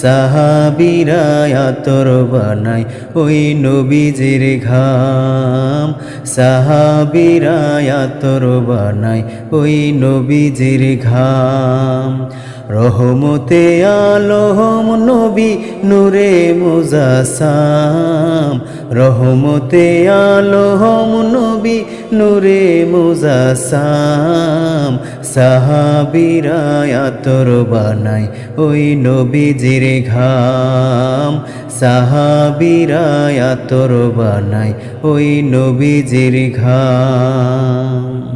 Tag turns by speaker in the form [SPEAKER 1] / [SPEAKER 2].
[SPEAKER 1] সাহাবিরা আতর বানায় ওই নবীজির ঘাম। সাহাবিরা আতর বানায় ওই নবীজির ঘাম। রহমতে আলহম নবী নূরে মুজাসাম। রহমতে আলহম নবী নূরে মুজাসাম সাহাবিরা আতর বানাই ওই নবীজির ঘাম। সাহাবিরা আতর বানাই ওই নবীজির ঘাম।